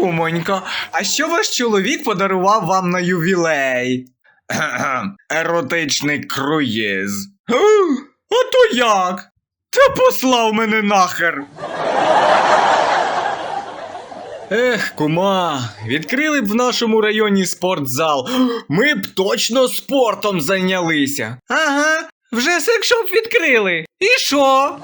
Кумонько, а що ваш чоловік подарував вам на ювілей? Еротичний круїз. «А, А то як? Та послав мене нахер. Ех, кума, відкрили б в нашому районі спортзал. Ми б точно спортом зайнялися. Ага, вже секшоп відкрили. І що?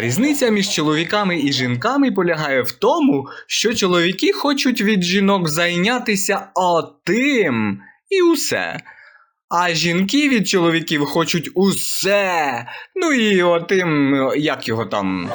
Різниця між чоловіками і жінками полягає в тому, що чоловіки хочуть від жінок зайнятися отим і усе. А жінки від чоловіків хочуть усе. Ну і отим, як його там.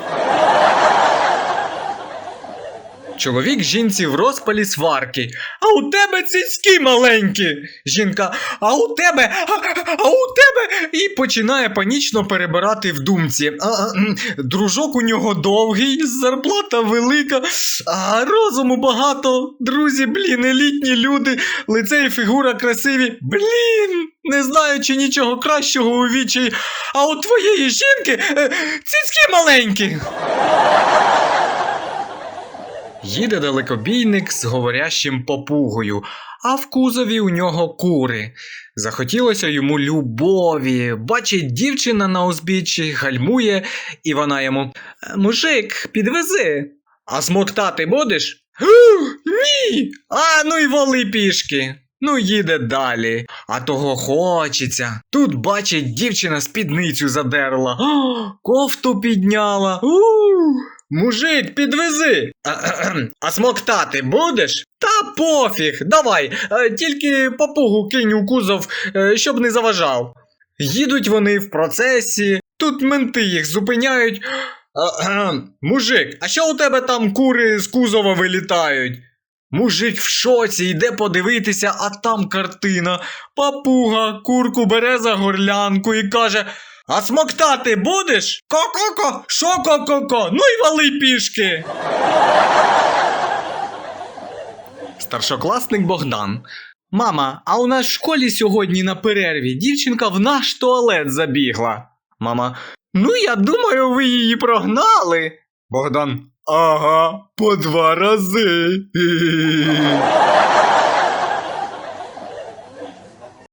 Чоловік жінці в розпалі сварки. А у тебе цицьки маленькі. Жінка, а у тебе, а, а у тебе. І починає панічно перебирати в думці. А, а, дружок у нього довгий, зарплата велика, а розуму багато. Друзі, блін, елітні люди, лице і фігура красиві. Блін, не знаю, чи нічого кращого у вічі. А у твоєї жінки е, цицьки маленькі. Їде далекобійник з говорящим попугою, а в кузові у нього кури. Захотілося йому любові. Бачить, дівчина на узбіччі гальмує, і вона йому Мужик, підвези. А смоктати будеш? «Ух, Ні. А ну й воли пішки. Ну, їде далі, а того хочеться. Тут бачить, дівчина спідницю задерла, кофту підняла. Ух. Мужик, підвези. А-кхе-кхем. Смоктати будеш? Та пофіг, давай, е, тільки папугу кинь у кузов, е, щоб не заважав. Їдуть вони в процесі, тут менти їх зупиняють. Мужик, а що у тебе там кури з кузова вилітають? Мужик в шоці йде подивитися, а там картина. Папуга курку бере за горлянку і каже: А смоктати будеш? Ко-ко-ко, що ко-ко-ко? Ну й вали пішки. Старшокласник Богдан. Мама, а у нас в школі сьогодні на перерві дівчинка в наш туалет забігла. Мама. Ну, я думаю, ви її прогнали. Богдан. Ага, по два рази.